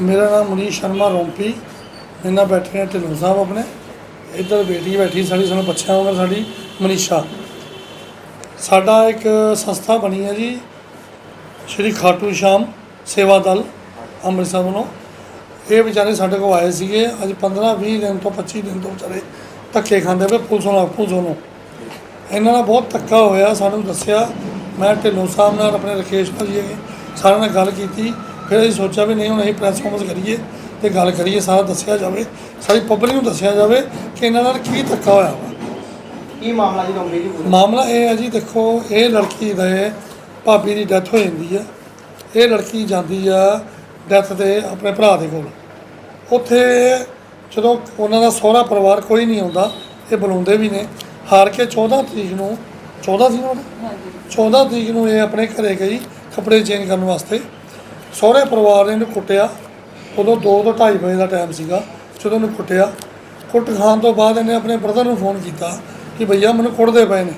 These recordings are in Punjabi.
ਮੇਰਾ ਨਾਮ ਮਨੀਸ਼ ਸ਼ਰਮਾ, ਰੋਂਪੀ। ਮੇਰੇ ਨਾਲ ਬੈਠੇ ਨੇ ਢਿੱਲੋਂ ਸਾਹਿਬ ਆਪਣੇ। ਇੱਧਰ ਬੇਟੀ ਬੈਠੀ ਸਾਡੀ, ਸਾਨੂੰ ਬੱਚਿਆਂ ਵਾਂਗ ਸਾਡੀ, ਮਨੀਸ਼ਾ। ਸਾਡਾ ਇੱਕ ਸੰਸਥਾ ਬਣੀ ਹੈ ਜੀ, ਸ਼੍ਰੀ ਖਾਟੂ ਸ਼ਾਮ ਸੇਵਾ ਦਲ, ਅੰਮ੍ਰਿਤਸਰ ਵੱਲੋਂ। ਇਹ ਵਿਚਾਰੇ ਸਾਡੇ ਕੋਲ ਆਏ ਸੀਗੇ, ਅੱਜ 15 20 ਦਿਨ ਤੋਂ 25 ਦਿਨ ਤੋਂ ਵਿਚਾਰੇ ਧੱਕੇ ਖਾਂਦੇ ਪਏ, ਪੁਲਿਸ ਨੂੰ ਪੁਲਿਸ ਨੂੰ ਇਹਨਾਂ ਨਾਲ ਬਹੁਤ ਧੱਕਾ ਹੋਇਆ, ਸਾਨੂੰ ਦੱਸਿਆ। ਮੈਂ ਢਿੱਲੋਂ ਸਾਹਿਬ ਨਾਲ, ਆਪਣੇ ਰਕੇਸ਼ ਭਾਜੀ ਸਾਰਿਆਂ ਨਾਲ ਗੱਲ ਕੀਤੀ। ਫਿਰ ਅਸੀਂ ਸੋਚਿਆ ਵੀ ਨਹੀਂ ਹੁਣ ਅਸੀਂ ਪ੍ਰੈਸ ਕਾਨਫਰੰਸ ਕਰੀਏ ਤੇ ਗੱਲ ਕਰੀਏ ਸਾਰਾ ਦੱਸਿਆ ਜਾਵੇ ਸਾਰੀ ਪਬਲਿਕ ਨੂੰ ਦੱਸਿਆ ਜਾਵੇ ਕਿ ਇਹਨਾਂ ਨਾਲ ਕੀ ਧੱਕਾ ਹੋਇਆ ਵਾ। ਕੀ ਮਾਮਲਾ ਜੀ ਗੰਭੀਰ ਜੀ ਪੂਰਾ? ਮਾਮਲਾ ਇਹ ਹੈ ਜੀ ਦੇਖੋ ਇਹ ਲੜਕੀ ਦੇ ਭਾਬੀ ਦੀ ਡੈਥ ਹੋ ਜਾਂਦੀ ਹੈ ਇਹ ਲੜਕੀ ਜਾਂਦੀ ਆ ਡੈਥ ਦੇ ਆਪਣੇ ਭਰਾ ਦੇ ਕੋਲ। ਉੱਥੇ ਜਦੋਂ ਉਹਨਾਂ ਦਾ ਸਹੁਰਾ ਪਰਿਵਾਰ ਕੋਈ ਨਹੀਂ ਆਉਂਦਾ ਇਹ ਬੁਲਾਉਂਦੇ ਵੀ ਨੇ। ਹਾਰ ਕੇ 14 ਤਰੀਕ ਨੂੰ 14 ਸੀ ਨਾ ਉਹਦਾ? 14 ਤਰੀਕ ਨੂੰ ਇਹ ਆਪਣੇ ਘਰੇ ਗਈ ਕੱਪੜੇ ਚੇਂਜ ਕਰਨ ਵਾਸਤੇ। ਸਹੁਰੇ ਪਰਿਵਾਰ ਨੇ ਇਹਨੂੰ ਕੁੱਟਿਆ। ਉਦੋਂ 2 ਤੋਂ 2:30 ਵਜੇ ਦਾ ਟਾਈਮ ਸੀਗਾ, ਜਦੋਂ ਇਹਨੂੰ ਕੁੱਟਿਆ। ਕੁੱਟ ਖਾਣ ਤੋਂ ਬਾਅਦ ਇਹਨੇ ਆਪਣੇ ਬ੍ਰਦਰ ਨੂੰ ਫੋਨ ਕੀਤਾ ਕਿ ਭਈਆ ਮੈਨੂੰ ਕੁੱਟਦੇ ਪਏ ਨੇ।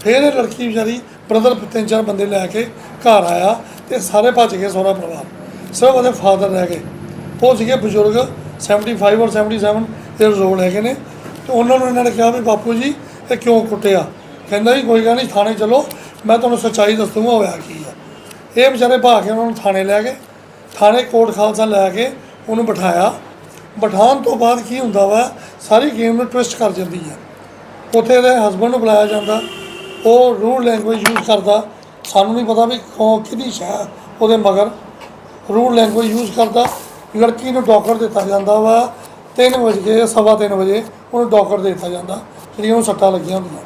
ਫਿਰ ਇਹ ਲੜਕੀ ਵਿਚਾਰੀ ਬ੍ਰਦਰ ਤਿੰਨ ਚਾਰ ਬੰਦੇ ਲੈ ਕੇ ਘਰ ਆਇਆ ਤੇ ਸਾਰੇ ਭੱਜ ਗਏ ਸਹੁਰਾ ਪਰਿਵਾਰ। ਸਿਰਫ ਉਹਦੇ ਫਾਦਰ ਰਹਿ ਗਏ। ਉਹ ਸੀਗੇ ਬਜ਼ੁਰਗ 75 ਔਰ 77 ਇਅਰਸ 올ਡ ਹੈਗੇ ਨੇ। ਤੇ ਉਹਨਾਂ ਨੂੰ ਇਹਨਾਂ ਨੇ ਕਿਹਾ ਵੀ ਬਾਪੂ ਜੀ, ਇਹ ਕਿਉਂ ਕੁੱਟਿਆ? ਕਹਿੰਦਾ ਜੀ, ਕੋਈ ਗੱਲ ਨਹੀਂ ਥਾਣੇ ਚਲੋ। ਮੈਂ ਤੁਹਾਨੂੰ ਸੱਚਾਈ ਦੱਸੂਗਾ ਹੋਇਆ ਕੀ ਇਹ ਵਿਚਾਰੇ ਭਾ ਕੇ ਉਹਨਾਂ ਨੂੰ ਥਾਣੇ ਲੈ ਗਏ। ਥਾਣੇ ਕੋਟ ਖਾਲਸਾ ਲੈ ਕੇ ਉਹਨੂੰ ਬਿਠਾਇਆ। ਬਿਠਾਉਣ ਤੋਂ ਬਾਅਦ ਕੀ ਹੁੰਦਾ ਵਾ, ਸਾਰੀ ਗੇਮ ਨੂੰ ਟਵਿਸਟ ਕਰ ਜਾਂਦੀ ਹੈ ਉੱਥੇ ਇਹਦੇ ਹਸਬੰਡ ਨੂੰ ਬੁਲਾਇਆ ਜਾਂਦਾ। ਉਹ ਰੂਲ ਲੈਂਗੁਏਜ ਯੂਜ਼ ਕਰਦਾ। ਸਾਨੂੰ ਨਹੀਂ ਪਤਾ ਵੀ ਕੌਣ ਕਿਹਦੀ ਸ਼ਾਹ ਉਹਦੇ ਮਗਰ ਰੂਲ ਲੈਂਗੁਏਜ ਯੂਜ਼ ਕਰਦਾ। ਲੜਕੀ ਨੂੰ ਡਾਕਰ ਦਿੱਤਾ ਜਾਂਦਾ ਵਾ। 3 ਵਜੇ ਸਵਾ ਤਿੰਨ ਵਜੇ ਉਹਨੂੰ ਡਾਕਰ ਦਿੱਤਾ ਜਾਂਦਾ। ਜਿਹੜੀਆਂ ਉਹਨੂੰ ਸੱਟਾਂ ਲੱਗੀਆਂ ਹੁੰਦੀਆਂ।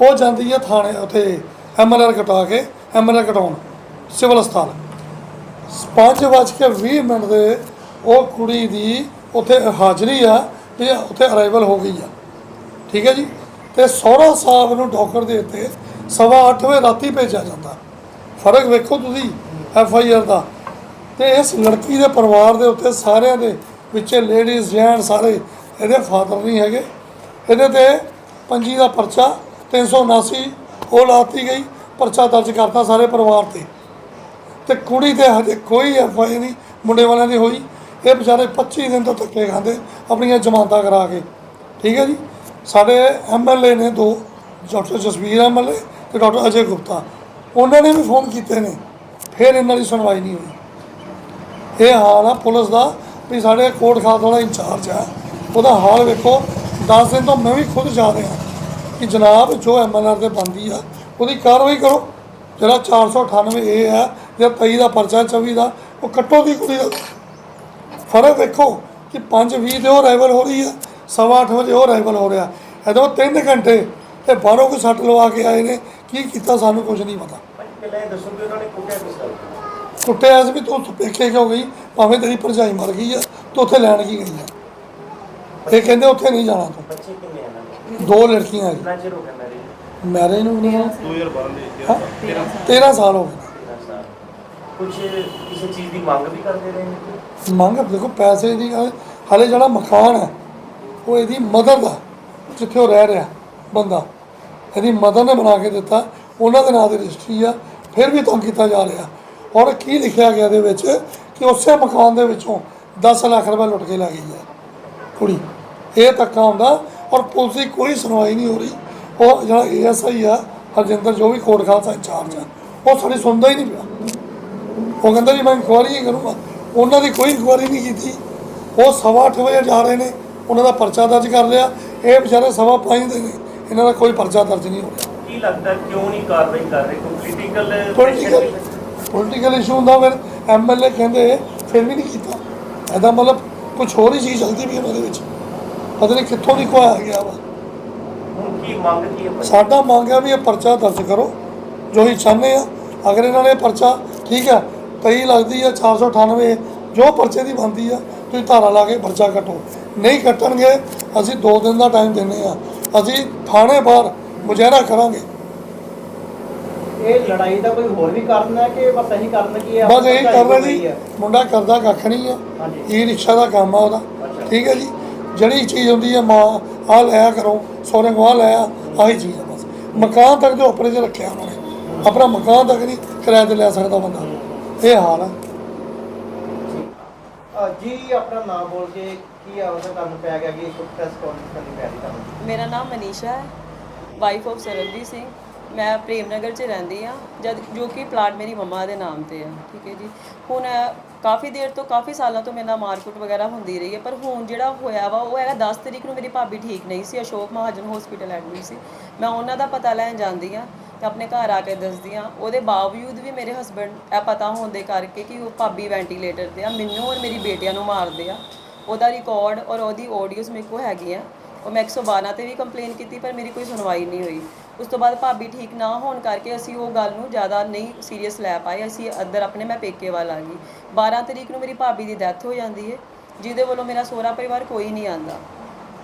ਉਹ ਜਾਂਦੀ ਹੈ ਥਾਣੇ ਉੱਥੇ ਐਮਐਲਆਰ ਕਟਾ ਕੇ ਐਮਐਲਆਰ ਕਟਾਉਣ ਸਿਵਲ ਹਸਪਤਾਲ। ਪੰਜ ਵੱਜ ਕੇ 20 ਮਿੰਟ ਦੇ ਉਹ ਕੁੜੀ ਦੀ ਉੱਥੇ ਹਾਜ਼ਰੀ ਆ, ਵੀ ਉੱਥੇ ਅਰਾਈਵਲ ਹੋ ਗਈ ਆ। ਠੀਕ ਹੈ ਜੀ? ਤੇ ਸਹੁਰਾ ਸਾਹਿਬ ਨੂੰ ਡਾਕਟਰ ਦੇ ਉੱਤੇ ਸਵਾ ਅੱਠ ਵਜੇ ਰਾਤੀ ਭੇਜਿਆ ਜਾਂਦਾ। ਫ਼ਰਕ ਵੇਖੋ ਤੁਸੀਂ ਐਫ ਆਈ ਆਰ ਦਾ। ਤੇ ਇਸ ਲੜਕੀ ਦੇ ਪਰਿਵਾਰ ਦੇ ਉੱਤੇ ਸਾਰਿਆਂ ਦੇ ਵਿੱਚ ਲੇਡੀਜ਼ ਜੈਂਟ ਸਾਰੇ ਇਹਦੇ ਫਾਦਰ ਨਹੀਂ ਹੈਗੇ। ਇਹਦੇ ਤੇ ਪੰਜੀ ਦਾ ਪਰਚਾ 379 ਉਹ ਲਾਤੀ ਗਈ, ਪਰਚਾ ਦਰਜ ਕਰਤਾ ਸਾਰੇ ਪਰਿਵਾਰ ਤੇ। ਤੇ ਕੁੜੀ ਤੇ ਹਜੇ ਕੋਈ ਐਫ ਆਈ ਨਹੀਂ, ਮੁੰਡੇ ਵਾਲਿਆਂ ਦੀ ਹੋਈ। ਇਹ ਵਿਚਾਰੇ 25 ਦਿਨ ਤੋਂ ਧੱਕੇ ਖਾਂਦੇ, ਆਪਣੀਆਂ ਜ਼ਮਾਨਤਾਂ ਕਰਾ ਕੇ। ਠੀਕ ਹੈ ਜੀ? ਸਾਡੇ ਐਮਐਲਏ ਨੇ ਦੋ, ਡਾਕਟਰ ਜਸਵੀਰ ਐਮਐਲਏ ਤੇ ਡਾਕਟਰ ਅਜੇ ਗੁਪਤਾ। ਉਹਨਾਂ ਨੇ ਵੀ ਫੋਨ ਕੀਤੇ ਨੇ, ਫਿਰ ਇਹਨਾਂ ਦੀ ਸੁਣਵਾਈ ਨਹੀਂ ਹੋਈ। ਇਹ ਹਾਲ ਆ ਪੁਲਿਸ ਦਾ, ਵੀ ਸਾਡੇ ਕੋਟ ਖਾਲਸਾ ਦਾ ਇੰਚਾਰਜ ਆ। ਉਹਦਾ ਹਾਲ ਵੇਖੋ 10 ਦਿਨ ਤੋਂ ਮੈਂ ਵੀ ਖੁਦ ਜਾ ਰਿਹਾ ਕਿ ਜਨਾਬ ਜੋ ਐਮਐਲਆਰ ਤੇ ਬੰਦੀ ਆ, ਉਹਦੀ ਕਾਰਵਾਈ ਕਰੋ। ਜਿਹੜਾ 498 ਏ ਹੈ ਜਾਂ 23 ਦਾ ਪਰਚਾ 24 ਦਾ ਉਹ ਕੱਟੋ ਦੀ ਕੁੜੀ ਦਾ। ਫ਼ਰਕ ਵੇਖੋ ਕਿ 5:20 ਤੇ ਉਹ ਰਾਈਵਲ ਹੋ ਰਹੀ ਆ ਸਵਾ ਅੱਠ ਵਜੇ ਉਹ ਰਾਈਵਲ ਹੋ ਰਿਹਾ। ਇਹਦੋਂ 3 ਘੰਟੇ ਤੇ ਬਾਹਰੋਂ ਕੋਈ ਸੱਟ ਲਵਾ ਕੇ ਆਏ ਨੇ ਕੀ ਕੀਤਾ ਸਾਨੂੰ ਕੁਝ ਨਹੀਂ ਪਤਾ। ਪਹਿਲਾਂ ਇਹ ਦੱਸੋ ਕਿ ਉਹਨਾਂ ਨੇ ਕੁੱਟਿਆ ਕਿਸ ਤਰ੍ਹਾਂ ਕੁੱਟਿਆ ਸੀ ਵੀ ਤੂੰ ਪੇਖੇ ਕਿਉਂ ਗਈ? ਭਾਵੇਂ ਤੇਰੀ ਭਰਜਾਈ ਮਰ ਗਈ ਆ ਤੂੰ ਉੱਥੇ ਲੈਣ ਕੀ ਗਈ ਆ? ਇਹ ਕਹਿੰਦੇ ਉੱਥੇ ਨਹੀਂ ਜਾਣਾ ਤੂੰ। ਬੱਚੇ ਕਿੰਨੇ ਇਹਨਾਂ ਦੇ? ਦੋ ਲੜਕੀਆਂ ਗਿਆ ਮੈਰਿਜ ਮੈਰਿਜ ਨੂੰ ਨਹੀਂ 2012 ਦੇ ਹਾਂ, 13 ਸਾਲ ਹੋ ਗਏ। ਕੁਝ ਕਿਸੇ ਚੀਜ਼ ਦੀ ਮੰਗ ਵੀ ਕਰਦੇ ਰਹੇ ਨੇ? ਮੰਗ ਦੇਖੋ ਪੈਸੇ ਦੀ ਗੱਲ, ਹਾਲੇ ਜਿਹੜਾ ਮਕਾਨ ਹੈ ਉਹ ਇਹਦੀ ਮਦਰ ਦਾ ਜਿੱਥੇ ਉਹ ਰਹਿ ਰਿਹਾ ਬੰਦਾ ਇਹਦੀ ਮਦਰ ਨੇ ਬਣਾ ਕੇ ਦਿੱਤਾ ਉਹਨਾਂ ਦੇ ਨਾਂ ਦੀ ਰਜਿਸਟਰੀ ਆ ਫਿਰ ਵੀ ਤੰਗ ਕੀਤਾ ਜਾ ਰਿਹਾ। ਔਰ ਕੀ ਲਿਖਿਆ ਗਿਆ ਇਹਦੇ ਵਿੱਚ ਕਿ ਉਸੇ ਮਕਾਨ ਦੇ ਵਿੱਚੋਂ 10 ਲੱਖ ਰੁਪਏ ਲੁੱਟ ਕੇ ਲੈ ਗਈ ਹੈ ਕੁੜੀ। ਇਹ ਧੱਕਾ ਹੁੰਦਾ ਔਰ ਪੁਲਿਸ ਦੀ ਕੋਈ ਸੁਣਵਾਈ ਨਹੀਂ ਹੋ ਰਹੀ। ਉਹ ਜਿਹੜਾ ਏਐਸਆਈ ਆ ਹਰਜਿੰਦਰ ਜੋ ਵੀ ਕੋਟ ਖਾਲਸਾ ਇੰਚਾਰਜ ਆ ਉਹ ਸਾਡੀ ਸੁਣਦਾ ਹੀ ਨਹੀਂ ਪਿਆ। ਉਹ ਕਹਿੰਦਾ ਜੀ ਮੈਂ ਇਨਕੁਆਰੀ ਹੀ ਕਰੂੰਗਾ। ਉਹਨਾਂ ਦੀ ਕੋਈ ਇਨਕੁਆਰੀ ਨਹੀਂ ਕੀਤੀ। ਉਹ ਸਵਾ 8 ਵਜੇ ਜਾ ਰਹੇ ਨੇ। ਉਹਨਾਂ ਦਾ ਪਰਚਾ ਦਰਜ ਕਰ ਲਿਆ। ਇਹ ਵਿਚਾਰੇ ਸਵਾ 5 ਦੇ ਨੇ। ਇਹਨਾਂ ਦਾ ਕੋਈ ਪਰਚਾ ਦਰਜ ਨਹੀਂ ਹੋਇਆ ਕੀ ਲੱਗਦਾ ਕਿਉਂ ਨਹੀਂ ਕਾਰਵਾਈ ਕਰ ਰਹੇ? ਕੋਈ ਪੋਲੀਟੀਕਲ ਪੋਲੀਟੀਕਲ ਇਸ਼ੂ ਹੁੰਦਾ। ਫਿਰ ਐਮਐਲਏ ਕਹਿੰਦੇ ਫਿਰ ਵੀ ਨਹੀਂ ਕੀਤਾ। ਐਦਾ ਮਤਲਬ ਕੁਝ ਹੋਰ ਹੀ ਚੀਜ਼ ਚੱਲਦੀ ਵੀ ਉਹਨਾਂ ਦੇ ਵਿੱਚ। ਪਤਾ ਨਹੀਂ ਕਿੱਥੋਂ ਦੀ ਕੋਈ ਆ ਗਿਆ ਵਾ। ਹੁਣ ਕੀ ਮੰਗ ਕੀ ਹੈ? ਸਾਡਾ ਮੰਗਿਆ ਵੀ ਇਹ ਪਰਚਾ ਦਰਜ ਕਰੋ। ਜੋ ਹੀ ਚਾਹੁੰਦੇ ਆ ਅਗਰ ਇਹਨਾਂ ਨੇ ਪਰਚਾ ਠੀਕ ਆ ਕਈ ਲੱਗਦੀ ਆ 498 ਜੋ ਪਰਚੇ ਦੀ ਬੰਦੀ ਆ ਤੁਸੀਂ ਧਾਰਾ ਲਾ ਕੇ ਪਰਚਾ ਕੱਟੋ। ਨਹੀਂ ਕੱਟਣਗੇ ਅਸੀਂ 2 ਦਿਨ ਦਾ ਟਾਈਮ ਦਿੰਨੇ ਆ। ਅਸੀਂ ਥਾਣੇ ਬਾਹਰ ਮੁਜ਼ਾਹਰਾ ਕਰਾਂਗੇ। ਇਹ ਲੜਾਈ ਦਾ ਕੋਈ ਹੋਰ ਵੀ ਕਾਰਨ ਹੈ ਕਿ ਬਸ ਇਹੀ ਕਾਰਨ ਕੀ ਹੈ ਬਸ ਇਹੀ ਕਾਰਨ ਜੀ। ਮੁੰਡਾ ਕਰਦਾ ਕੱਖ ਨਹੀਂ ਦਾ ਕੰਮ ਆ ਉਹਦਾ। ਠੀਕ ਹੈ ਜੀ। ਜਿਹੜੀ ਚੀਜ਼ ਹੁੰਦੀ ਹੈ ਮਾਂ ਆ ਲਿਆ ਕਰੋ ਸੋਨੇ ਕੋਲ ਲਿਆ ਆਹੀ ਚੀਜ਼ ਆ ਬਸ। ਮਕਾਨ ਤੱਕ ਦੇ ਆਪਰੇ ਚ ਰੱਖਿਆ ਉਹਨਾਂ ਆਪਣਾ ਮਕਾਨ ਤੱਕ ਨਹੀਂ ਕਿਰਾਏ ਤੇ ਲੈ ਸਕਦਾ ਬੰਦਾ। ਇਹ ਹਾਲ ਹੈ ਅ, ਜੀ ਆਪਣਾ ਨਾਮ ਬੋਲ ਕੇ ਕੀ ਆ? ਉਹਦਾ ਤੁਹਾਨੂੰ ਪੈ ਗਿਆ ਕਿ ਇੱਕ ਪ੍ਰੈਸ ਕਾਨਫਰੰਸ ਕਰਨੀ ਪੈ ਰਹੀ ਤੁਹਾਨੂੰ। ਮੇਰਾ ਨਾਮ ਮਨੀਸ਼ਾ ਹੈ ਵਾਈਫ ਆਫ ਸਰਬਜੀਤ ਸਿੰਘ। ਮੈਂ ਪ੍ਰੇਮ ਨਗਰ 'ਚ ਰਹਿੰਦੀ ਆ ਜਦ ਜੋ ਕਿ ਪਲਾਟ ਮੇਰੀ ਮੰਮਾ ਦੇ ਨਾਮ ਤੇ ਆ, ਠੀਕ ਹੈ ਜੀ। ਹੁਣ ਕਾਫੀ ਦੇਰ ਤੋਂ, ਕਾਫੀ ਸਾਲਾਂ ਤੋਂ ਮੇਰੇ ਨਾਲ ਮਾਰਕੁੱਟ ਵਗੈਰਾ ਹੁੰਦੀ ਰਹੀ ਹੈ, ਪਰ ਹੁਣ ਜਿਹੜਾ ਹੋਇਆ ਵਾ, ਉਹ ਹੈਗਾ 10 ਤਰੀਕ ਨੂੰ ਮੇਰੀ ਭਾਬੀ ਠੀਕ ਨਹੀਂ ਸੀ, ਅਸ਼ੋਕ ਮਹਾਜਨ ਹਸਪੀਟਲ ਐਡਮਿਟ ਸੀ। ਮੈਂ ਉਹਨਾਂ ਦਾ ਪਤਾ ਲੈਣ ਜਾਂਦੀ ਆ ਤੇ ਆਪਣੇ ਘਰ ਆ ਕੇ ਦੱਸਦੀ ਆ ਉਹਦੇ ਬਾਵਜੂਦ ਵੀ ਮੇਰੇ ਹਸਬੰਡ ਇਹ ਪਤਾ ਹੋਣ ਦੇ ਕਰਕੇ ਕਿ ਉਹ ਭਾਬੀ ਵੈਂਟੀਲੇਟਰ ਤੇ ਆ, ਮੈਨੂੰ ਔਰ ਮੇਰੀ ਬੇਟੀਆਂ ਨੂੰ ਮਾਰਦੇ ਆ। ਉਹਦਾ ਰਿਕਾਰਡ ਔਰ ਉਹਦੀ ਆਡੀਓਜ਼ ਮੇਰੇ ਕੋਲ ਹੈਗੀਆਂ। ਉਹ ਮੈਂ 112 ਤੇ ਵੀ ਕੰਪਲੇਨ ਕੀਤੀ, ਪਰ ਮੇਰੀ ਕੋਈ ਸੁਣਵਾਈ ਨਹੀਂ ਹੋਈ। ਉਸ ਤੋਂ ਬਾਅਦ ਭਾਬੀ ਠੀਕ ਨਾ ਹੋਣ ਕਰਕੇ ਅਸੀਂ ਉਹ ਗੱਲ ਨੂੰ ਜ਼ਿਆਦਾ ਨਹੀਂ ਸੀਰੀਅਸ ਲੈ ਪਾਏ। ਅਸੀਂ ਅੰਦਰ ਆਪਣੇ ਮੈਂ ਪੇਕੇ ਵੱਲ ਆ ਗਈ। 12 ਤਰੀਕ ਨੂੰ ਮੇਰੀ ਭਾਬੀ ਦੀ ਡੈਥ ਹੋ ਜਾਂਦੀ ਹੈ ਜਿਹਦੇ ਵੱਲੋਂ ਮੇਰਾ ਸਹੁਰਾ ਪਰਿਵਾਰ ਕੋਈ ਨਹੀਂ ਆਂਦਾ।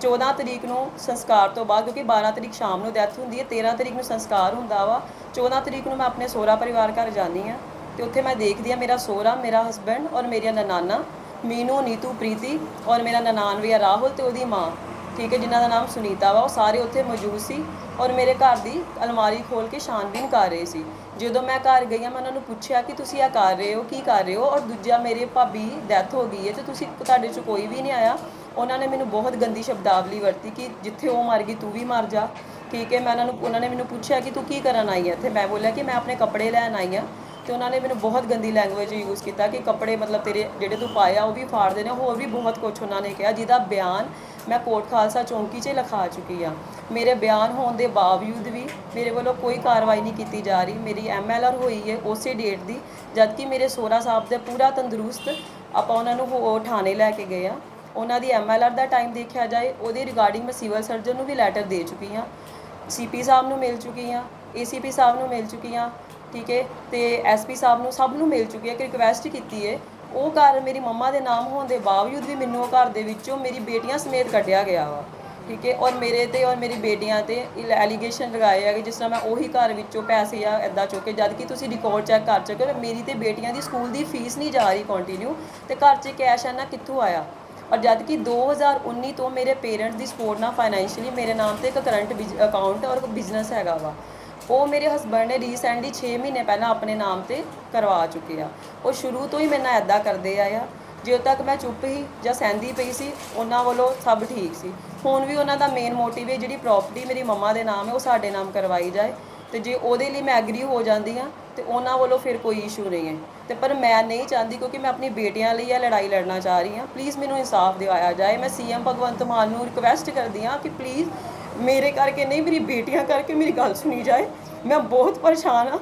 14 ਤਰੀਕ ਨੂੰ ਸੰਸਕਾਰ ਤੋਂ ਬਾਅਦ, ਕਿਉਂਕਿ 12 ਤਰੀਕ ਸ਼ਾਮ ਨੂੰ ਡੈਥ ਹੁੰਦੀ ਹੈ 13 ਤਰੀਕ ਨੂੰ ਸੰਸਕਾਰ ਹੁੰਦਾ ਵਾ। 14 ਤਰੀਕ ਨੂੰ ਮੈਂ ਆਪਣੇ ਸਹੁਰਾ ਪਰਿਵਾਰ ਘਰ ਜਾਂਦੀ ਆ ਤੇ ਉੱਥੇ ਮੈਂ ਦੇਖਦੀ ਆ ਮੇਰਾ ਸੋਹਰਾ, ਮੇਰਾ ਹਸਬੰਡ ਔਰ ਮੇਰੀਆਂ ਨਨਾਨਾ ਮੀਨੂ, ਨੀਤੂ, ਪ੍ਰੀਤੀ ਔਰ ਮੇਰਾ ਨਨਾਨ ਵੀ ਆ ਰਾਹੁਲ ਤੇ ਉਹਦੀ ਮਾਂ। ਠੀਕ ਹੈ, ਜਿਨ੍ਹਾਂ ਦਾ ਨਾਮ ਸੁਨੀਤਾ ਵਾ, ਉਹ ਸਾਰੇ ਉੱਥੇ ਮੌਜੂਦ ਸੀ ਔਰ ਮੇਰੇ ਘਰ ਦੀ ਅਲਮਾਰੀ ਖੋਲ ਕੇ ਛਾਨਬੀਨ ਕਰ ਰਹੇ ਸੀ। ਜਦੋਂ ਮੈਂ ਘਰ ਗਈ ਹਾਂ, ਮੈਂ ਉਹਨਾਂ ਨੂੰ ਪੁੱਛਿਆ ਕਿ ਤੁਸੀਂ ਇਹ ਕਰ ਰਹੇ ਹੋ, ਕੀ ਕਰ ਰਹੇ ਹੋ? ਔਰ ਦੂਜਾ, ਮੇਰੇ ਭਾਬੀ ਡੈਥ ਹੋ ਗਈ ਹੈ, ਤੇ ਤੁਸੀਂ ਤੁਹਾਡੇ ਚ ਕੋਈ ਵੀ ਨਹੀਂ ਆਇਆ। ਉਹਨਾਂ ਨੇ ਮੈਨੂੰ ਬਹੁਤ ਗੰਦੀ ਸ਼ਬਦਾਵਲੀ ਵਰਤੀ ਕਿ ਜਿੱਥੇ ਉਹ ਮਰ ਗਈ, ਤੂੰ ਵੀ ਮਰ ਜਾ। ਠੀਕ ਹੈ, ਮੈਂ ਉਹਨਾਂ ਨੂੰ, ਉਹਨਾਂ ਨੇ ਮੈਨੂੰ ਪੁੱਛਿਆ ਕਿ ਤੂੰ ਕੀ ਕਰਨ ਆਈ ਹੈ ਇੱਥੇ? ਮੈਂ ਬੋਲਿਆ ਕਿ ਮੈਂ ਆਪਣੇ ਕੱਪੜੇ ਲੈਣ ਆਈ ਹਾਂ। ਤੇ ਉਹਨਾਂ ਨੇ ਮੈਨੂੰ ਬਹੁਤ ਗੰਦੀ ਲੈਂਗੁਏਜ ਯੂਜ਼ ਕੀਤਾ ਕਿ ਕੱਪੜੇ ਮਤਲਬ ਤੇਰੇ ਜਿਹੜੇ ਤੂੰ ਪਾਇਆ, ਉਹ ਵੀ ਫਾੜਦੇ ਨੇ, ਹੋਰ ਵੀ ਬਹੁਤ ਕੁਝ ਉਹਨਾਂ ਨੇ ਕਿਹਾ, ਜਿਹਦਾ ਬਿਆਨ ਮੈਂ ਕੋਟ ਖਾਲਸਾ ਚੌਂਕੀ 'ਚ ਲਿਖਾ ਚੁੱਕੀ ਆ। ਮੇਰੇ ਬਿਆਨ ਹੋਣ ਦੇ ਬਾਵਜੂਦ ਵੀ ਮੇਰੇ ਵੱਲੋਂ ਕੋਈ ਕਾਰਵਾਈ ਨਹੀਂ ਕੀਤੀ ਜਾ ਰਹੀ। ਮੇਰੀ ਐਮਐਲਆਰ ਹੋਈ ਹੈ ਉਸੇ ਡੇਟ ਦੀ, ਜਦਕਿ ਮੇਰੇ ਸੋਹਰਾ ਸਾਹਿਬ ਦੇ ਪੂਰਾ ਤੰਦਰੁਸਤ ਆਪਾਂ ਉਹਨਾਂ ਨੂੰ ਉਹ ਥਾਣੇ ਲੈ ਕੇ ਗਏ ਆ। ਉਹਨਾਂ ਦੀ ਐਮਐਲਆਰ ਦਾ ਟਾਈਮ ਦੇਖਿਆ ਜਾਏ, ਉਹਦੇ ਰਿਗਾਰਡਿੰਗ ਮੈਂ ਸਿਵਲ ਸਰਜਨ ਨੂੰ ਵੀ ਲੈਟਰ ਦੇ ਚੁੱਕੀ ਹਾਂ ਸੀਪੀ ਸਾਹਿਬ ਨੂੰ ਮਿਲ ਚੁੱਕੀ ਹਾਂ ਏਸੀਪੀ ਸਾਹਿਬ ਨੂੰ ਮਿਲ ਚੁੱਕੀ ਹਾਂ ਠੀਕ ਹੈ ਤੇ ਐਸਪੀ ਸਾਹਿਬ ਨੂੰ ਸਭ ਨੂੰ ਮਿਲ ਚੁੱਕੀ ਹੈ ਕਿ ਰਿਕਵੈਸਟ ਕੀਤੀ ਹੈ ਉਹ ਘਰ ਮੇਰੀ ਮੰਮਾ ਦੇ ਨਾਮ ਹੋਣ ਦੇ ਬਾਵਜੂਦ ਵੀ ਮੈਨੂੰ ਉਹ ਘਰ ਦੇ ਵਿੱਚੋਂ ਮੇਰੀ ਬੇਟੀਆਂ ਸਮੇਤ ਕੱਢਿਆ ਗਿਆ ਵਾ, ਠੀਕ ਹੈ? ਔਰ ਮੇਰੇ ਤੇ ਔਰ ਮੇਰੀ ਬੇਟੀਆਂ ਤੇ ਐਲੀਗੇਸ਼ਨ ਲਗਾਏ ਆ ਕਿ ਜਿਸ ਤਰ੍ਹਾਂ ਮੈਂ ਉਹੀ ਘਰ ਵਿੱਚੋਂ ਪੈਸੇ ਆ ਐਦਾਂ ਚੁੱਕੇ ਜਦ ਕਿ ਤੁਸੀਂ ਰਿਕਾਰਡ ਚੈੱਕ ਕਰ ਚੁੱਕੇ ਹੋ ਮੇਰੀ ਤੇ ਬੇਟੀਆਂ ਦੀ ਸਕੂਲ ਦੀ ਫੀਸ ਨਹੀਂ ਜਾ ਰਹੀ ਕੰਟੀਨਿਊ ਤੇ ਘਰ 'ਚ ਕੈਸ਼ ਆਨਾ ਕਿੱਥੋਂ ਆਇਆ? ਔਰ ਜਦ ਕਿ 2019 ਤੋਂ ਮੇਰੇ ਪੇਰੈਂਟਸ ਦੀ ਸਪੋਰਟ ਨਾਲ ਫਾਈਨੈਂਸ਼ੀਅਲੀ ਮੇਰੇ ਨਾਮ ਤੇ ਇੱਕ ਕਰੰਟ ਅਕਾਊਂਟ ਔਰ ਬਿਜ਼ਨਸ ਹੈਗਾ ਵਾ ਉਹ ਮੇਰੇ ਹਸਬੰਡ ਨੇ ਰੀਸੈਂਟਲੀ 6 ਮਹੀਨੇ ਪਹਿਲਾਂ ਆਪਣੇ ਨਾਮ ਤੇ ਕਰਵਾ ਚੁੱਕੇ ਆ। ਉਹ ਸ਼ੁਰੂ ਤੋਂ ਹੀ ਮੇਰੇ ਨਾਲ ਐਦਾਂ ਕਰਦੇ ਆ ਆ। ਜਦੋਂ ਤੱਕ ਮੈਂ ਚੁੱਪ ਹੀ ਜਾਂ ਸਹਿੰਦੀ ਪਈ ਸੀ, ਉਹਨਾਂ ਵੱਲੋਂ ਸਭ ਠੀਕ ਸੀ। ਹੁਣ ਵੀ ਉਹਨਾਂ ਦਾ ਮੇਨ ਮੋਟਿਵ ਹੈ ਜਿਹੜੀ ਪ੍ਰਾਪਰਟੀ ਮੇਰੀ ਮੰਮਾ ਦੇ ਨਾਮ ਹੈ, ਉਹ ਸਾਡੇ ਨਾਮ ਕਰਵਾਈ ਜਾਏ ਤੇ ਜੇ ਉਹਦੇ ਲਈ ਮੈਂ ਐਗਰੀ ਹੋ ਜਾਂਦੀ ਆ ਤੇ ਉਹਨਾਂ ਵੱਲੋਂ ਫਿਰ ਕੋਈ ਇਸ਼ੂ ਨਹੀਂ ਹੈ। ਤੇ ਪਰ ਮੈਂ ਨਹੀਂ ਚਾਹੁੰਦੀ ਕਿਉਂਕਿ ਮੈਂ ਆਪਣੀ ਬੇਟੀਆਂ ਲਈ ਇਹ ਲੜਾਈ ਲੜਨਾ ਚਾਹ ਰਹੀ ਹਾਂ। ਪਲੀਜ਼ ਮੈਨੂੰ ਇਨਸਾਫ ਦਿਵਾਇਆ ਜਾਏ। ਮੈਂ ਸੀਐਮ ਭਗਵੰਤ ਮਾਨ ਨੂੰ ਰਿਕਵੈਸਟ ਕਰਦੀ ਹਾਂ ਕਿ ਪਲੀਜ਼ ਮੇਰੇ ਕਰਕੇ ਨਹੀਂ, ਮੇਰੀ ਬੇਟੀਆਂ ਕਰਕੇ ਮੇਰੀ ਗੱਲ ਸੁਣੀ ਜਾਏ। ਮੈਂ ਬਹੁਤ ਪਰੇਸ਼ਾਨ ਹਾਂ।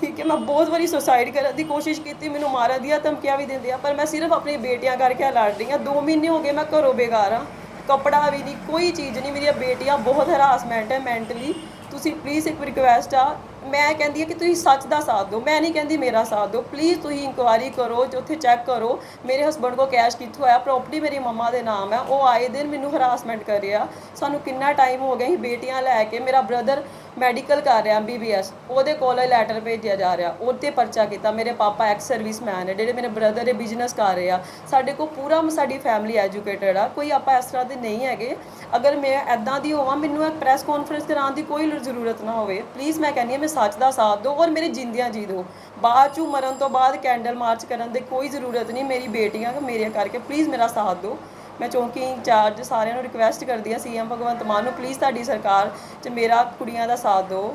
ਠੀਕ ਹੈ, ਮੈਂ ਬਹੁਤ ਵਾਰੀ ਸੁਸਾਈਡ ਕਰਨ ਦੀ ਕੋਸ਼ਿਸ਼ ਕੀਤੀ, ਮੈਨੂੰ ਮਾਰਨ ਦੀਆਂ ਧਮਕੀਆਂ ਵੀ ਦਿੰਦੇ ਆ, ਪਰ ਮੈਂ ਸਿਰਫ ਆਪਣੀ ਬੇਟੀਆਂ ਕਰਕੇ ਲੜ ਰਹੀ ਹਾਂ। 2 ਮਹੀਨੇ ਹੋ ਗਏ ਮੈਂ ਘਰੋਂ ਬੇਘਰ ਹਾਂ। ਕੱਪੜਾ ਵੀ ਨਹੀਂ, ਕੋਈ ਚੀਜ਼ ਨਹੀਂ। ਮੇਰੀਆਂ ਬੇਟੀਆਂ ਬਹੁਤ ਹਰਾਸਮੈਂਟ ਹੈ ਮੈਂਟਲੀ ਤੁਸੀਂ ਪਲੀਜ਼ ਇੱਕ ਰਿਕੁਐਸਟ ਆ ਮੈਂ ਕਹਿੰਦੀ ਹਾਂ ਕਿ ਤੁਸੀਂ ਸੱਚ ਦਾ ਸਾਥ ਦਿਓ, ਮੈਂ ਨਹੀਂ ਕਹਿੰਦੀ ਮੇਰਾ ਸਾਥ ਦਿਓ। ਪਲੀਜ਼ ਤੁਸੀਂ ਇਨਕੁਆਇਰੀ ਕਰੋ, ਤੇ ਉੱਥੇ ਚੈੱਕ ਕਰੋ। ਮੇਰੇ ਹਸਬੰਡ ਕੋ ਕੈਸ਼ ਕਿੱਥੋਂ ਆਇਆ? ਪ੍ਰਾਪਰਟੀ ਮੇਰੀ ਮੰਮਾ ਦੇ ਨਾਮ ਹੈ। ਉਹ ਆਏ ਦਿਨ ਮੈਨੂੰ ਹਰਾਸਮੈਂਟ ਕਰ ਰਿਹਾ ਸਾਨੂੰ ਕਿੰਨਾ ਟਾਈਮ ਹੋ ਗਿਆ ਹੀ ਬੇਟੀਆਂ ਲੈ ਕੇ, ਮੇਰਾ ਬ੍ਰਦਰ ਮੈਡੀਕਲ ਕਰ ਰਿਹਾ ਐਮਬੀਬੀਐਸ ਉਹਦੇ ਕੋਲ ਲੈਟਰ ਭੇਜਿਆ ਜਾ ਰਿਹਾ। ਉਹਤੇ ਪਰਚਾ ਕੀਤਾ। ਮੇਰੇ ਪਾਪਾ ਐਕਸ ਸਰਵਿਸਮੈਨ ਹੈ ਜਿਹੜੇ ਮੇਰੇ ਬ੍ਰਦਰ ਇਹ ਬਿਜ਼ਨਸ ਕਰ ਰਹੇ ਆ। ਸਾਡੇ ਕੋਲ ਪੂਰਾ ਸਾਡੀ ਫੈਮਿਲੀ ਐਜੂਕੇਟਡ ਆ। ਕੋਈ ਆਪਾਂ ਇਸ ਤਰ੍ਹਾਂ ਦੇ ਨਹੀਂ ਹੈਗੇ। ਅਗਰ ਮੈਂ ਐਦਾਂ ਦੀ ਹੋਵਾਂ, ਮੈਨੂੰ ਇੱਕ ਪ੍ਰੈਸ ਕਾਨਫਰੰਸ ਕਰਾਉਣ ਦੀ ਕੋਈ ਜ਼ਰੂਰਤ ਨਾ ਹੋਵੇ। ਪਲੀਜ਼ ਮੈਂ ਕਹਿੰਦੀ ਹਾਂ, ਮੈਂ ਸੱਚ ਦਾ ਸਾਥ ਦਿਓ ਔਰ ਮੇਰੇ ਜਿੰਦਿਆਂ ਜੀ ਦਿਓ। ਬਾਅਦ ਚੋਂ ਮਰਨ ਤੋਂ ਬਾਅਦ ਕੈਂਡਲ ਮਾਰਚ ਕਰਨ ਦੀ ਕੋਈ ਜ਼ਰੂਰਤ ਨਹੀਂ ਮੇਰੀ ਬੇਟੀਆਂ ਮੇਰੇ ਕਰਕੇ ਪਲੀਜ਼ ਮੇਰਾ ਸਾਥ ਦਿਓ। ਮੈਂ ਚੌਂਕੀ ਇੰਚਾਰਜ ਸਾਰਿਆਂ ਨੂੰ ਰਿਕਵੈਸਟ ਕਰਦੀ ਹਾਂ ਸੀਐਮ ਭਗਵੰਤ ਮਾਨ ਨੂੰ ਪਲੀਜ਼ ਤੁਹਾਡੀ ਸਰਕਾਰ 'ਚ ਮੇਰਾ ਕੁੜੀਆਂ ਦਾ ਸਾਥ ਦਿਓ।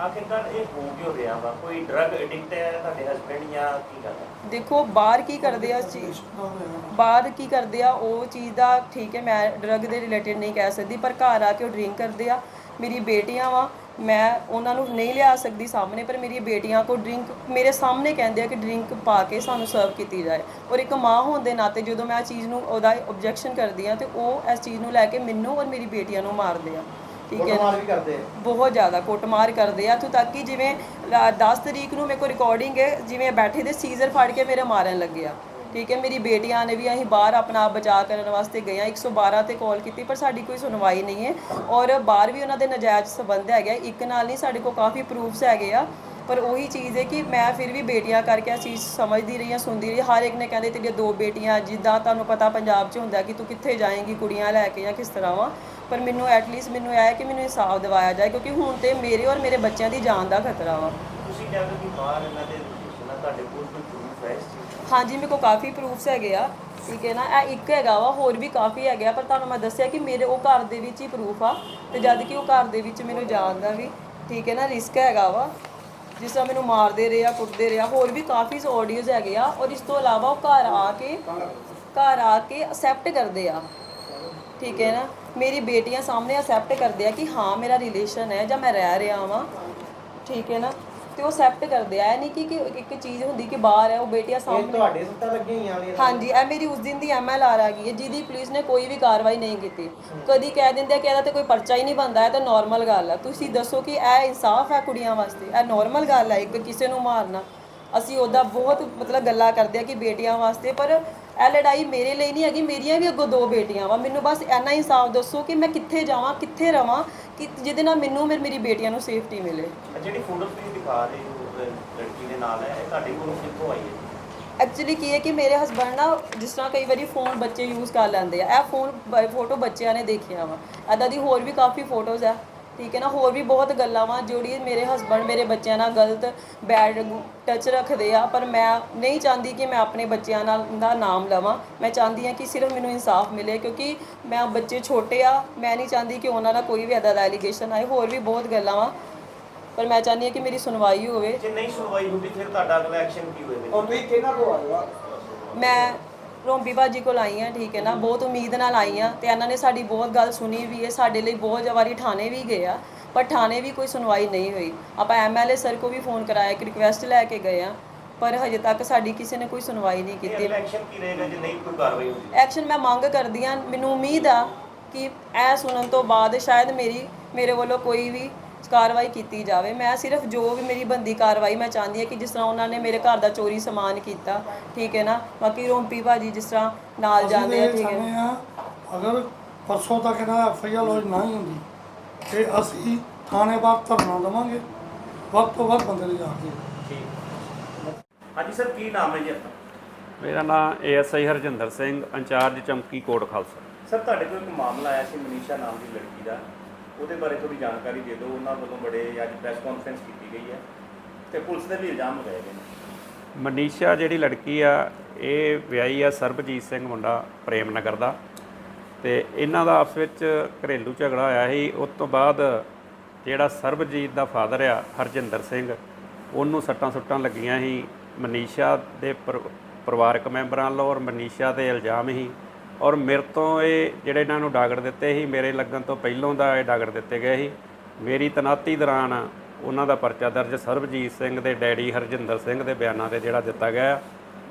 ਆਖਿਰਕਾਰ ਇਹ ਹੋ ਕਿਉਂ ਰਿਹਾ ਵਾ? ਕੋਈ ਡਰਗ ਐਡਿਕਟ ਹੈ ਤੁਹਾਡੇ ਹਸਬੰਡ ਜਾਂ ਕੀ ਗੱਲ ਹੈ? ਦੇਖੋ ਬਾਹਰ ਕੀ ਕਰਦੇ ਆ ਚੀਜ਼ ਬਾਹਰ ਕੀ ਕਰਦੇ ਆ? ਉਹ ਚੀਜ਼ ਦਾ ਠੀਕ ਹੈ ਮੈਂ ਡਰਗ ਦੇ ਰਿਲੇਟਡ ਨਹੀਂ ਕਹਿ ਸਕਦੀ ਪਰ ਘਰ ਆ ਕੇ ਉਹ ਡਰਿੰਕ ਕਰਦੇ ਆ। ਮੇਰੀ ਬੇਟੀਆਂ ਵਾ ਮੈਂ ਉਹਨਾਂ ਨੂੰ ਨਹੀਂ ਲਿਆ ਸਕਦੀ ਸਾਹਮਣੇ ਪਰ ਮੇਰੀ ਬੇਟੀਆਂ ਕੋ ਡਰਿੰਕ ਮੇਰੇ ਸਾਹਮਣੇ ਕਹਿੰਦੇ ਆ ਕਿ ਡਰਿੰਕ ਪਾ ਕੇ ਸਾਨੂੰ ਸਰਵ ਕੀਤੀ ਜਾਏ। ਔਰ ਇੱਕ ਮਾਂ ਹੋਣ ਦੇ ਨਾਤੇ ਜਦੋਂ ਮੈਂ ਆ ਚੀਜ਼ ਨੂੰ ਉਹਦਾ ਆਬਜੈਕਸ਼ਨ ਕਰਦੀ ਆ ਤੇ ਉਹ ਇਸ ਚੀਜ਼ ਨੂੰ ਲੈ ਕੇ ਮੈਨੂੰ ਔਰ ਮੇਰੀ ਬੇਟੀਆਂ ਨੂੰ ਮਾਰਦੇ ਆ। ਠੀਕ ਹੈ ਨਾ? ਕੁੱਟਮਾਰ ਵੀ ਕਰਦੇ ਆ। ਬਹੁਤ ਜ਼ਿਆਦਾ ਕੁੱਟਮਾਰ ਕਰਦੇ ਆ। ਇੱਥੋਂ ਤੱਕ ਕਿ ਜਿਵੇਂ ਰਾ- 10 ਤਰੀਕ ਨੂੰ ਮੇਰੇ ਕੋਲ ਰਿਕਾਰਡਿੰਗ ਹੈ ਜਿਵੇਂ ਬੈਠੇ ਦੇ ਸੀਜ਼ਰ ਫੜ ਕੇ ਮੇਰੇ ਮਾਰਨ ਲੱਗੇ ਆ। ਠੀਕ ਹੈ, ਮੇਰੀ ਬੇਟੀਆਂ ਨੇ ਵੀ ਅਸੀਂ ਬਾਹਰ ਆਪਣਾ ਆਪ ਬਚਾਅ ਕਰਨ ਵਾਸਤੇ ਗਏ ਆ 112 ਤੇ ਕਾਲ ਕੀਤੀ, ਪਰ ਸਾਡੀ ਕੋਈ ਸੁਣਵਾਈ ਨਹੀਂ ਹੈ। ਔਰ ਬਾਹਰ ਵੀ ਉਹਨਾਂ ਦੇ ਨਜਾਇਜ਼ ਸਬੰਧ ਹੈਗੇ ਆ। ਇੱਕ ਨਾਲ ਨਹੀਂ, ਸਾਡੇ ਕੋਲ ਕਾਫੀ ਪ੍ਰੂਫਸ ਹੈਗੇ ਆ। ਪਰ ਉਹੀ ਚੀਜ਼ ਹੈ ਕਿ ਮੈਂ ਫਿਰ ਵੀ ਬੇਟੀਆਂ ਕਰਕੇ ਆ ਚੀਜ਼ ਸਮਝਦੀ ਰਹੀ ਹਾਂ, ਸੁਣਦੀ ਰਹੀ ਹਰ ਇੱਕ ਨੇ ਕਹਿੰਦੇ ਤੇਰੀਆਂ ਦੋ ਬੇਟੀਆਂ, ਜਿੱਦਾਂ ਤੁਹਾਨੂੰ ਪਤਾ ਪੰਜਾਬ 'ਚ ਹੁੰਦਾ ਕਿ ਤੂੰ ਕਿੱਥੇ ਜਾਏਂਗੀ, ਕੁੜੀਆਂ ਲੈ ਕੇ ਜਾਂ ਕਿਸ ਤਰ੍ਹਾਂ ਵਾ। ਪਰ ਮੈਨੂੰ ਐਟਲੀਸਟ ਮੈਨੂੰ ਇਹ ਹੈ ਕਿ ਮੈਨੂੰ ਇਨਸਾਫ ਦਿਵਾਇਆ ਜਾਏ, ਕਿਉਂਕਿ ਹੁਣ ਤੇ ਮੇਰੇ ਔਰ ਮੇਰੇ ਬੱਚਿਆਂ ਦੀ ਜਾਨ ਦਾ ਖਤਰਾ ਵਾ। ਤੁਸੀਂ ਕਹਿੰਦੇ ਕਿ ਬਾਹਰ ਇਹਨਾਂ ਦੇ ਸੁਣਾ ਤੁਹਾਡੇ ਕੋਲ ਕੋਈ ਹਾਂਜੀ, ਮੇਰੇ ਕੋਲ ਕਾਫੀ ਪ੍ਰੂਫਸ ਹੈਗੇ ਆ, ਠੀਕ ਹੈ ਨਾ? ਇਹ ਇੱਕ ਹੈਗਾ ਵਾ, ਹੋਰ ਵੀ ਕਾਫੀ ਹੈਗੇ ਆ, ਪਰ ਤੁਹਾਨੂੰ ਮੈਂ ਦੱਸਿਆ ਕਿ ਮੇਰੇ ਉਹ ਘਰ ਦੇ ਵਿੱਚ ਹੀ ਪ੍ਰੂਫ ਆ ਤੇ ਜਦ ਕਿ ਉਹ ਘਰ ਦੇ ਵਿੱਚ ਮੈਨੂੰ ਜਾਣਦਾ ਵੀ, ਠੀਕ ਹੈ ਨਾ? ਰਿਸਕ ਹੈਗਾ ਵਾ। ਜਿਸ ਤਰ੍ਹਾਂ ਮੈਨੂੰ ਮਾਰਦੇ ਰਹੇ ਆ, ਕੁੱਟਦੇ ਰਿਹਾ ਹੋਰ ਵੀ ਕਾਫੀ ਆਡੀਓਜ਼ ਹੈਗੇ ਆ, ਔਰ ਇਸ ਤੋਂ ਇਲਾਵਾ ਉਹ ਘਰ ਆ ਕੇ, ਘਰ ਆ ਕੇ ਅਸੈਪਟ ਕਰਦੇ ਆ। ਠੀਕ ਹੈ ਨਾ? ਮੇਰੀ ਬੇਟੀਆਂ ਸਾਹਮਣੇ ਅਸੈਪਟ ਕਰਦੇ ਆ ਕਿ ਹਾਂ, ਮੇਰਾ ਰਿਲੇਸ਼ਨ ਹੈ ਜਾਂ ਮੈਂ ਰਹਿ ਰਿਹਾ ਵਾਂ। ਠੀਕ ਹੈ ਨਾ? ਤੇ ਉਹ ਅਸੈਪਟ ਕਰਦੇ ਆ। ਇਹ ਨਹੀਂ ਕਿ ਕਿ ਇੱਕ ਚੀਜ਼ ਹੁੰਦੀ ਕਿ ਬਾਹਰ ਹੈ ਉਹ ਬੇਟੀਆਂ ਇਹ ਸਾਹਮਣੇ ਤੁਹਾਡੇ ਸੱਟਾਂ ਲੱਗੀਆਂ ਹੋਈਆਂ ਨੇ। ਹਾਂਜੀ ਇਹ ਮੇਰੀ ਉਸ ਦਿਨ ਦੀ ਐਮਐਲਆਰ ਆ ਗਈ ਹੈ ਜਿਹਦੀ ਪੁਲਿਸ ਨੇ ਕੋਈ ਵੀ ਕਾਰਵਾਈ ਨਹੀਂ ਕੀਤੀ। ਕਦੀ ਕਹਿ ਦਿੰਦੇ ਆ ਕਿ ਇਹਦਾ ਤੇ ਕੋਈ ਪਰਚਾ ਹੀ ਨਹੀਂ ਬੰਦਾ ਇਹ ਤਾਂ ਨਾਰਮਲ ਗੱਲ ਆ। ਤੁਸੀਂ ਦੱਸੋ ਕਿ ਇਹ ਇਨਸਾਫ ਹੈ ਕੁੜੀਆਂ ਵਾਸਤੇ? ਇਹ ਨਾਰਮਲ ਗੱਲ ਹੈ ਇੱਕ ਕਿਸੇ ਨੂੰ ਮਾਰਨਾ। ਅਸੀਂ ਉਹਦਾ ਬਹੁਤ ਮਤਲਬ ਗੱਲਾਂ ਕਰਦੇ ਆ ਕਿ ਬੇਟੀਆਂ ਵਾਸਤੇ ਪਰ ਇਹ ਲੜਾਈ ਮੇਰੇ ਲਈ ਨਹੀਂ ਹੈਗੀ ਮੇਰੀਆਂ ਵੀ ਅੱਗੋਂ ਦੋ ਬੇਟੀਆਂ ਵਾ। ਮੈਨੂੰ ਬਸ ਇੰਨਾ ਇਨਸਾਫ ਦੱਸੋ ਕਿ ਮੈਂ ਕਿੱਥੇ ਜਾਵਾਂ ਕਿੱਥੇ ਰਵਾਂ ਕਿ ਜਿਹਦੇ ਨਾਲ ਮੈਨੂੰ ਮੇਰ- ਮੇਰੀ ਬੇਟੀਆਂ ਨੂੰ ਸੇਫਟੀ ਮਿਲੇ। ਜਿਹੜੀ ਫੋਟੋ ਤੁਸੀਂ ਦਿਖਾ ਰਹੇ ਹੋ ਲੜਕੀ ਦੇ ਨਾਲ ਹੈ ਇਹ ਤੁਹਾਡੇ ਕੋਲ ਕਿੱਥੋਂ ਆਈ ਹੈ? ਐਕਚੁਅਲੀ ਕੀ ਹੈ ਕਿ ਮੇਰੇ ਹਸਬੰਡ ਨਾ ਜਿਸ ਤਰ੍ਹਾਂ ਕਈ ਵਾਰੀ ਫੋਨ ਬੱਚੇ ਯੂਜ਼ ਕਰ ਲੈਂਦੇ ਆ। ਇਹ ਫੋਨ ਫੋਟੋ ਬੱਚਿਆਂ ਨੇ ਦੇਖਿਆ ਵਾ। ਐਦਾਂ ਦੀ ਹੋਰ ਵੀ ਕਾਫੀ ਫੋਟੋਜ਼ ਆ। ਠੀਕ ਹੈ ਨਾ ਹੋਰ ਵੀ ਬਹੁਤ ਗੱਲਾਂ ਵਾ ਜਿਹੜੀ ਮੇਰੇ ਹਸਬੰਡ ਮੇਰੇ ਬੱਚਿਆਂ ਨਾਲ ਗਲਤ ਬੈਡ ਟੱਚ ਰੱਖਦੇ ਆ ਪਰ ਮੈਂ ਨਹੀਂ ਚਾਹੁੰਦੀ ਕਿ ਮੈਂ ਆਪਣੇ ਬੱਚਿਆਂ ਨਾਲ ਦਾ ਨਾਮ ਲਵਾਂ। ਮੈਂ ਚਾਹੁੰਦੀ ਹਾਂ ਕਿ ਸਿਰਫ ਮੈਨੂੰ ਇਨਸਾਫ ਮਿਲੇ ਕਿਉਂਕਿ ਮੈਂ ਬੱਚੇ ਛੋਟੇ ਆ ਮੈਂ ਨਹੀਂ ਚਾਹੁੰਦੀ ਕਿ ਉਹਨਾਂ ਦਾ ਕੋਈ ਵੀ ਐਦਾ ਦਾ ਐਲੀਗੇਸ਼ਨ ਆਏ ਹੋਰ ਵੀ ਬਹੁਤ ਗੱਲਾਂ ਵਾ। ਪਰ ਮੈਂ ਚਾਹੁੰਦੀ ਹਾਂ ਕਿ ਮੇਰੀ ਸੁਣਵਾਈ ਹੋਵੇ। ਜੇ ਨਹੀਂ ਸੁਣਵਾਈ ਹੁੰਦੀ ਫਿਰ ਤੁਹਾਡਾ ਅਗਲਾ ਐਕਸ਼ਨ ਕੀ ਹੋਵੇਗਾ ਹੁਣ ਤੁਸੀਂ ਕਿਹਨਾਂ ਕੋ ਆਏ ਹੋ? ਮੈਂ ਰੋਂਬੀ ਬਾਜੀ ਕੋਲ ਆਈ ਹਾਂ ਠੀਕ ਹੈ ਨਾ ਬਹੁਤ ਉਮੀਦ ਨਾਲ ਆਈ ਹਾਂ ਤੇ ਇਹਨਾਂ ਨੇ ਸਾਡੀ ਬਹੁਤ ਗੱਲ ਸੁਣੀ ਵੀ ਹੈ ਸਾਡੇ ਲਈ ਬਹੁਤ ਵਾਰੀ ਥਾਣੇ ਵੀ ਗਏ ਆ ਪਰ ਥਾਣੇ ਵੀ ਕੋਈ ਸੁਣਵਾਈ ਨਹੀਂ ਹੋਈ। ਆਪਾਂ ਐਮਐਲਏ ਸਰ ਕੋ ਵੀ ਫੋਨ ਕਰਾਇਆ ਕਿ ਰਿਕਵੈਸਟ ਲੈ ਕੇ ਗਏ ਆ ਪਰ ਹਜੇ ਤੱਕ ਸਾਡੀ ਕਿਸੇ ਨੇ ਕੋਈ ਸੁਣਵਾਈ ਨਹੀਂ ਕੀਤੀ। ਐਕਸ਼ਨ ਕੀ ਰਹੇਗਾ ਜੇ ਨਹੀਂ ਕੋਈ ਕਾਰਵਾਈ ਹੁੰਦੀ? ਐਕਸ਼ਨ ਮੈਂ ਮੰਗ ਕਰਦੀ ਹਾਂ ਮੈਨੂੰ ਉਮੀਦ ਆ ਕਿ ਇਹ ਸੁਣਨ ਤੋਂ ਬਾਅਦ ਸ਼ਾਇਦ ਮੇਰੀ ਮੇਰੇ ਵੱਲੋਂ ਕੋਈ ਵੀ ਕਾਰਵਾਈ ਕੀਤੀ ਜਾਵੇ। ਮੈਂ ਸਿਰਫ ਜੋ ਵੀ ਮੇਰੀ ਬੰਦੀ ਕਾਰਵਾਈ ਮੈਂ ਚਾਹੁੰਦੀ ਹਾਂ ਕਿ ਜਿਸ ਤਰ੍ਹਾਂ ਉਹਨਾਂ ਨੇ ਮੇਰੇ ਘਰ ਦਾ ਚੋਰੀ ਸਮਾਨ ਕੀਤਾ ਠੀਕ ਹੈ ਨਾ? ਬਾਕੀ ਰੋਂਪੀ ਭਾਜੀ ਜਿਸ ਤਰ੍ਹਾਂ ਨਾਲ ਜਾਂਦੇ ਆ ਠੀਕ ਹੈ। ਅਗਰ ਪਰਸੋਂ ਤੱਕ ਇਹਨਾਂ ਐਫ ਆਈ ਆਰ ਲੌਜ ਨਾ ਹੀ ਹੁੰਦੀ ਤੇ ਅਸੀਂ ਥਾਣੇ ਬਾਹਰ ਧਰਨਾ ਦੇਵਾਂਗੇ। ਵੱਧ ਤੋਂ ਵੱਧ ਬੰਦੇ ਲਿਜਾ ਕੇ। ਠੀਕ। ਹਾਂਜੀ ਸਰ ਕੀ ਨਾਮ ਹੈ ਜੀ ਆਪਣਾ? ਮੇਰਾ ਨਾਮ ASI Harjinder Singh incharge Chamki Kot Khalsa. Sir ਤੁਹਾਡੇ ਕੋਲ ਇੱਕ ਮਾਮਲਾ ਆਇਆ ਸੀ ਮਨੀਸ਼ਾ ਨਾਮ ਦੀ ਲੜਕੀ ਦਾ। ਉਹਦੇ ਬਾਰੇ ਥੋੜੀ ਜਾਣਕਾਰੀ ਦੇ ਦਿਓ। ਉਹਨਾਂ ਵੱਲੋਂ ਬੜੇ ਅੱਜ ਪ੍ਰੈਸ ਕਾਨਫਰੰਸ ਕੀਤੀ ਗਈ ਹੈ ਤੇ ਪੁਲਿਸ ਦੇ ਵੀ ਇਲਜ਼ਾਮ ਲਗਾਏ ਗਏ ਨੇ। ਮਨੀਸ਼ਾ ਜਿਹੜੀ ਲੜਕੀ ਆ, ਇਹ ਵਿਆਹੀ ਆ ਸਰਬਜੀਤ ਸਿੰਘ ਮੁੰਡਾ ਪ੍ਰੇਮ ਨਗਰ ਦਾ। ਤੇ ਇਹਨਾਂ ਦਾ ਆਪਸ ਵਿੱਚ ਘਰੇਲੂ ਝਗੜਾ ਹੋਇਆ ਸੀ। ਉਸ ਤੋਂ ਬਾਅਦ ਜਿਹੜਾ ਸਰਬਜੀਤ ਦਾ ਫਾਦਰ ਆ, ਹਰਜਿੰਦਰ ਸਿੰਘ, ਉਹਨੂੰ ਸੱਟਾਂ ਸੁੱਟਾਂ ਲੱਗੀਆਂ ਸੀ। ਮਨੀਸ਼ਾ ਦੇ ਪਰਿਵਾਰਕ ਮੈਂਬਰਾਂ ਵੱਲੋਂ ਔਰ ਮਨੀਸ਼ਾ ਦੇ ਇਲਜ਼ਾਮ ਹੀ ਔਰ ਮੇਰੇ ਤੋਂ ਇਹ ਜਿਹੜੇ ਇਹਨਾਂ ਨੂੰ ਡਾਗਰ ਦਿੱਤੇ ਸੀ, ਮੇਰੇ ਲੱਗਣ ਤੋਂ ਪਹਿਲਾਂ ਦਾ ਇਹ ਡਾਗਰ ਦਿੱਤੇ ਗਏ ਸੀ। ਮੇਰੀ ਤਨਾਤੀ ਦੌਰਾਨ ਉਹਨਾਂ ਦਾ ਪਰਚਾ ਦਰਜ ਸਰਬਜੀਤ ਸਿੰਘ ਦੇ ਡੈਡੀ ਹਰਜਿੰਦਰ ਸਿੰਘ ਦੇ ਬਿਆਨਾਂ ਤੇ ਜਿਹੜਾ ਦਿੱਤਾ ਗਿਆ।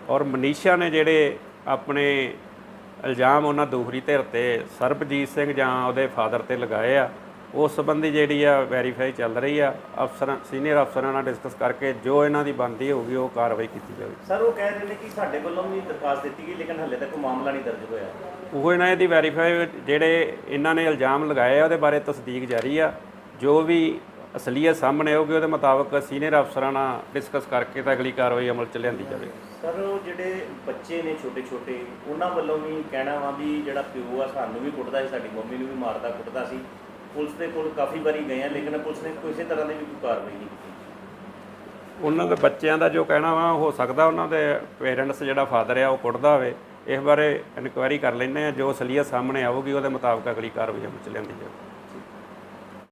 ਔਰ ਮਨੀਸ਼ਾ ਨੇ ਜਿਹੜੇ ਆਪਣੇ ਇਲਜ਼ਾਮ ਉਹਨਾਂ ਦੂਸਰੀ ਧਿਰ ਤੇ ਸਰਬਜੀਤ ਸਿੰਘ ਜਾਂ ਉਹਦੇ ਫਾਦਰ ਤੇ ਲਗਾਏ ਆ ਉਸ ਸੰਬੰਧੀ ਜਿਹੜੀ ਆ ਵੈਰੀਫਾਈ ਚੱਲ ਰਹੀ ਆ ਅਫਸਰਾਂ ਸੀਨੀਅਰ ਅਫਸਰਾਂ ਨਾਲ ਡਿਸਕਸ ਕਰਕੇ ਜੋ ਇਹਨਾਂ ਦੀ ਬਣਦੀ ਹੋਊਗੀ ਉਹ ਕਾਰਵਾਈ ਕੀਤੀ ਜਾਵੇਗੀ ਸਰ ਉਹ ਕਹਿ ਰਹੇ ਨੇ ਕਿ ਸਾਡੇ ਵੱਲੋਂ ਵੀ ਦਰਖਾਸਤ ਦਿੱਤੀ ਗਈ ਲੇਕਿਨ ਹੱਲੇ ਤੱਕ ਮਾਮਲਾ ਨਹੀਂ ਦਰਜ ਹੋਇਆ। ਉਹ ਇਹਨਾਂ ਇਹਦੀ ਵੈਰੀਫਾਈ ਜਿਹੜੇ ਇਹਨਾਂ ਨੇ ਇਲਜ਼ਾਮ ਲਗਾਏ ਆ ਉਹਦੇ ਬਾਰੇ ਤਸਦੀਕ ਜਾਰੀ ਆ। ਜੋ ਵੀ ਅਸਲੀਅਤ ਸਾਹਮਣੇ ਆਊਗੀ ਉਹਦੇ ਮੁਤਾਬਕ ਸੀਨੀਅਰ ਅਫਸਰਾਂ ਨਾਲ ਡਿਸਕਸ ਕਰਕੇ ਤਾਂ ਅਗਲੀ ਕਾਰਵਾਈ ਅਮਲ ਚ ਲਿਆਂਦੀ ਜਾਵੇਗੀ ਸਰ ਉਹ ਜਿਹੜੇ ਬੱਚੇ ਨੇ ਛੋਟੇ ਛੋਟੇ ਉਹਨਾਂ ਵੱਲੋਂ ਵੀ ਕਹਿਣਾ ਵਾ ਵੀ ਜਿਹੜਾ ਪਿਓ ਆ ਸਾਨੂੰ ਵੀ ਕੁੱਟਦਾ ਸੀ ਸਾਡੀ ਮੰਮੀ ਨੂੰ ਵੀ ਮਾਰਦਾ ਕੁੱਟਦਾ ਸੀ। ਪੁਲਿਸ ਦੇ ਕੋਲ ਕਾਫੀ ਵਾਰੀ ਗਏ ਆ, ਲੇਕਿਨ ਪੁਲਿਸ ਨੇ ਕਿਸੇ ਤਰ੍ਹਾਂ ਦੀ ਵੀ ਕੋਈ ਕਾਰਵਾਈ ਨਹੀਂ ਕੀਤੀ। ਉਹਨਾਂ ਦੇ ਬੱਚਿਆਂ ਦਾ ਜੋ ਕਹਿਣਾ ਵਾ, ਹੋ ਸਕਦਾ ਉਹਨਾਂ ਦੇ ਪੇਰੈਂਟਸ ਜਿਹੜਾ ਫਾਦਰ ਆ, ਉਹ ਕੁੱਟਦਾ ਹੋਵੇ। ਇਸ ਬਾਰੇ ਇਨਕੁਆਇਰੀ ਕਰ ਲੈਂਦੇ ਆ, ਜੋ ਅਸਲੀਅਤ ਸਾਹਮਣੇ ਆਊਗੀ, ਉਹਦੇ ਮੁਤਾਬਕ ਅਗਲੀ ਕਾਰਵਾਈ ਅਮਲ ਚ ਲਿਆਂਦੀ ਜਾਵੇਗੀ